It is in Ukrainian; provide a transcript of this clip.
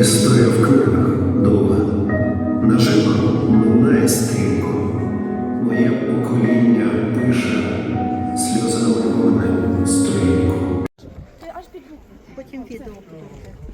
Історія в книгах довга. Наживо минає стрімко. Моє покоління пише сльозами вогнем сторінку. Ти аж під Потім відео буде.